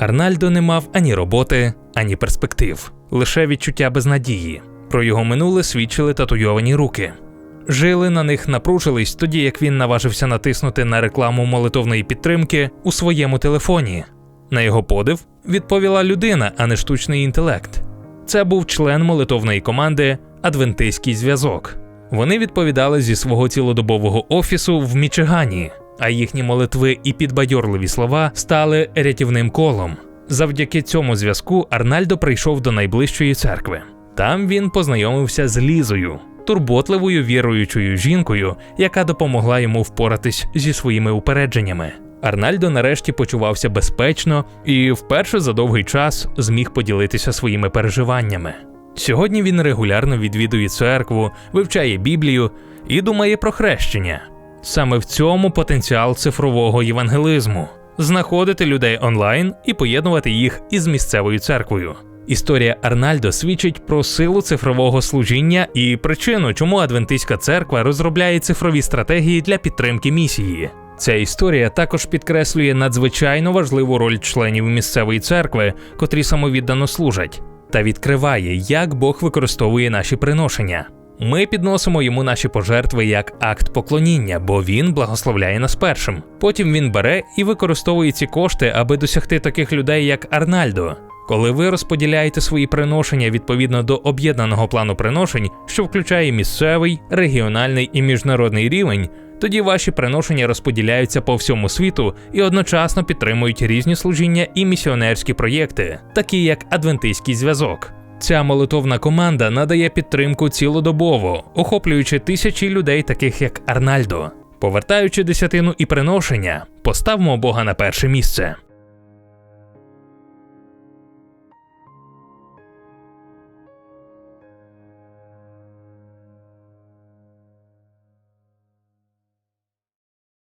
Арнальдо не мав ані роботи, ані перспектив, лише відчуття безнадії. Про його минуле свідчили татуйовані руки. Жили на них напружились тоді, як він наважився натиснути на рекламу молитовної підтримки у своєму телефоні. На його подив відповіла людина, а не штучний інтелект. Це був член молитовної команди Адвентистський зв'язок. Вони відповідали зі свого цілодобового офісу в Мічигані, а їхні молитви і підбадьорливі слова стали рятівним колом. Завдяки цьому зв'язку Арнальдо прийшов до найближчої церкви. Там він познайомився з Лізою, турботливою віруючою жінкою, яка допомогла йому впоратись зі своїми упередженнями. Арнальдо нарешті почувався безпечно і вперше за довгий час зміг поділитися своїми переживаннями. Сьогодні він регулярно відвідує церкву, вивчає Біблію і думає про хрещення. Саме в цьому потенціал цифрового євангелизму знаходити людей онлайн і поєднувати їх із місцевою церквою. Історія Арнальдо свідчить про силу цифрового служіння і причину, чому Адвентистська церква розробляє цифрові стратегії для підтримки місії. Ця історія також підкреслює надзвичайно важливу роль членів місцевої церкви, котрі самовіддано служать, та відкриває, як Бог використовує наші приношення. Ми підносимо йому наші пожертви як акт поклоніння, бо він благословляє нас першим. Потім він бере і використовує ці кошти, аби досягти таких людей, як Арнальдо. Коли ви розподіляєте свої приношення відповідно до об'єднаного плану приношень, що включає місцевий, регіональний і міжнародний рівень, тоді ваші приношення розподіляються по всьому світу і одночасно підтримують різні служіння і місіонерські проєкти, такі як Адвентистський зв'язок. Ця молитовна команда надає підтримку цілодобово, охоплюючи тисячі людей, таких як Арнальдо. Повертаючи десятину і приношення, поставмо Бога на перше місце.